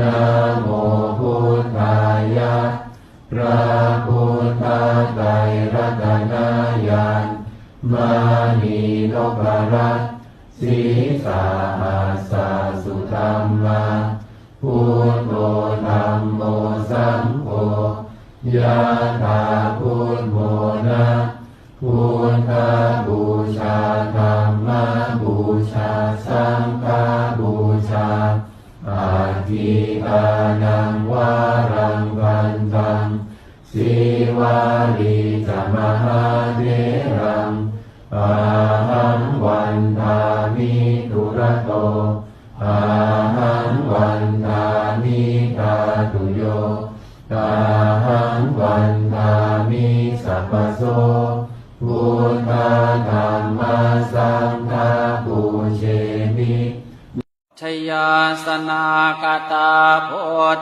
นะโมพุทธายะพระพุทธไตรรัตนญาณมานีนพรัตสีสาหัสสสุธรรมาพุทโธธรรมโมสังโฆยะถา วา สนากตาโพ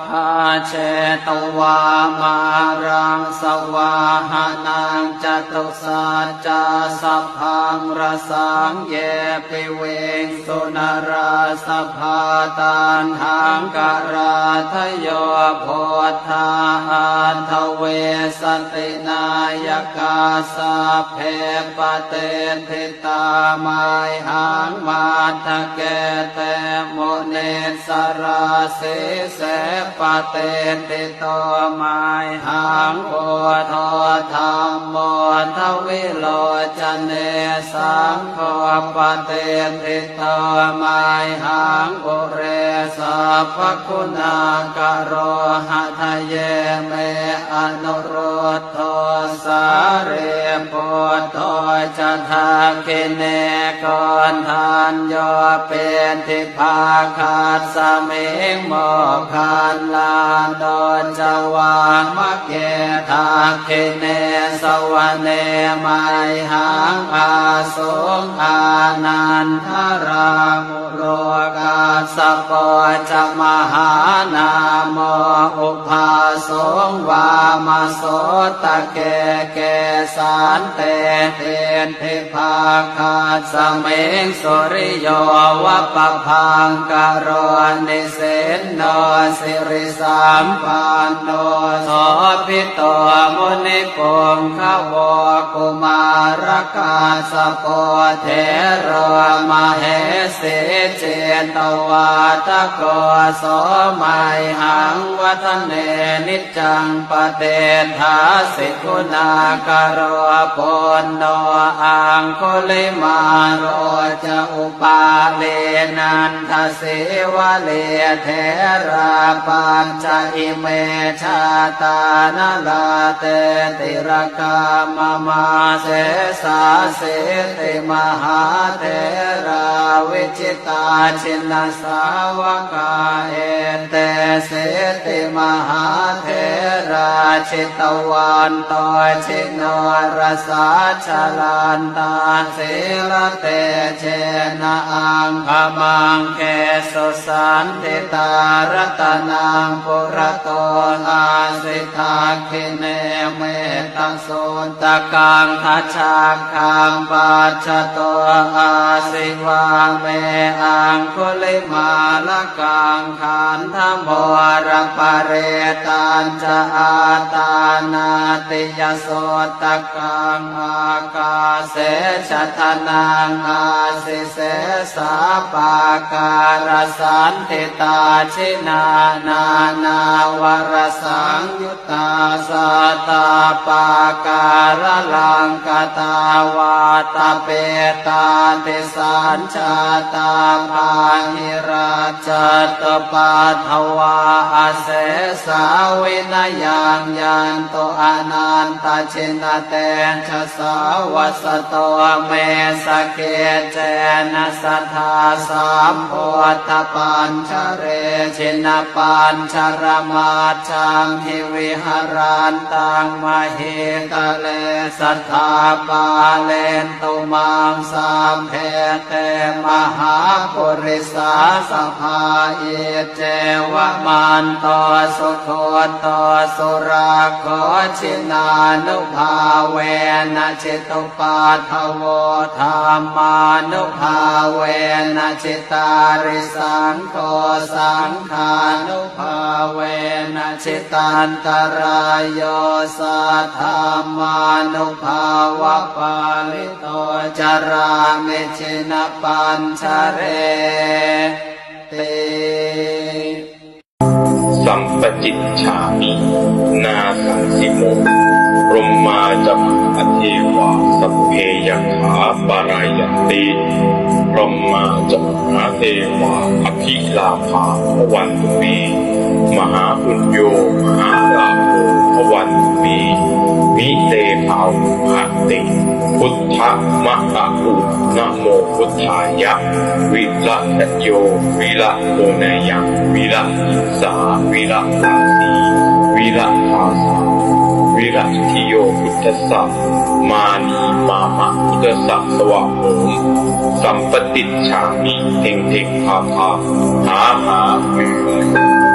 ธาเชตวามารังสวาหานังจตุสัจจะสัพพังรสังเยปิเวงสุนราสภาตันหังการาทโยโพธาอันทเวสตินายกาสาเพปเตทิตามายหังมาทะเกเตโมเนสราเสเสปเตติโตมายหังโอทอธรรมโมทวิโลจเนสังโฆปเตติโตมายหังโอเรสัพคุณากโรหะทะเยเมอนุโรธโทสาเรปุตโตจะทาคิเนกอนทานโยเป็นทิภาคาาสเมิงโมคันลาโดจวามะเกทาคิเนสวเนมัยหังอาสงอานันทรามโลกาสปอจมหานามอุปาสงวามาโสตะเกเกสานเตเตนเทภาคาสเมงสุริโยวะปะพังกโรนิเสนโนสิริสามปันโนโสพิโตมุนิปงขวกุมารกาสโปเทโรมาเหสิเจตวาตะโกโสมัยหังวัฒเนนิจังปเตทาสิกุณากโรปนโนอังคุลิมาโรจะอุปาเลนันทสิวะเลเทราปัญจอิเมชาตานลาเตติรกามมาเสสาเสติมหาเทร วิจิตาชินสาวกาเอเตเสติมหาเทราชิตวันตชิโนรสาชลันตาสิลเตเชนะอังคมังเคสุสันติตารตนังปุระโตอาสิทาคิเนเมตโสตะกังทัชาคังปัจจโตอาสิวาเมอังคุลิมาลกังขันธโมรปเรตันจะอาตานาติยโสตกังอากาเสชะทนังอาสิเสสาปาการสันติตาชินานานาวรสังยุตตาสตาปาการลังกตาวาตาเปตาติสัญชาตาภาหิราชตปาทวาอาเสสาวินยังยันโตอนันตชินเตชะสาวัสโตเมสเกเจนะสัทธาสามโพธปัญชเรชินปัญชรมาชังหิวิหารันตังมเหตเลสัทธาปาเลนตุมังสามเพเตมหาปุริสาสภาเอเจวะมันโตสุโคโตสุราโคชินานุภาเวนะจิตุปาทโวธรรมานุภาเวนะจิตาริสังโฆสังขานุภาเวนะจิตันตรายโยสัทธามานุภาวะปาลิโตจารามิชินปัญชเรติสัมปจิตฉามินาสังสิโมพรมมาจัมอเทวาสัพเพยังขาปารายติ รหมาจะมหาเทวาอภิลาภาพวันตุเมมหาปุญโยมหาลาภพวันตุเมมิเตภาหติ พุทธมะอะอุนะโมพุทธายะ วิละตโยวิละโกนยังวิละอิสาวิละลาสีวิละภาสา วิรัติโยพุทธสัมมานีมามะพุทธสัมสวะโหมสัมปติชามีเทงเทงพาพาหาหาหรือ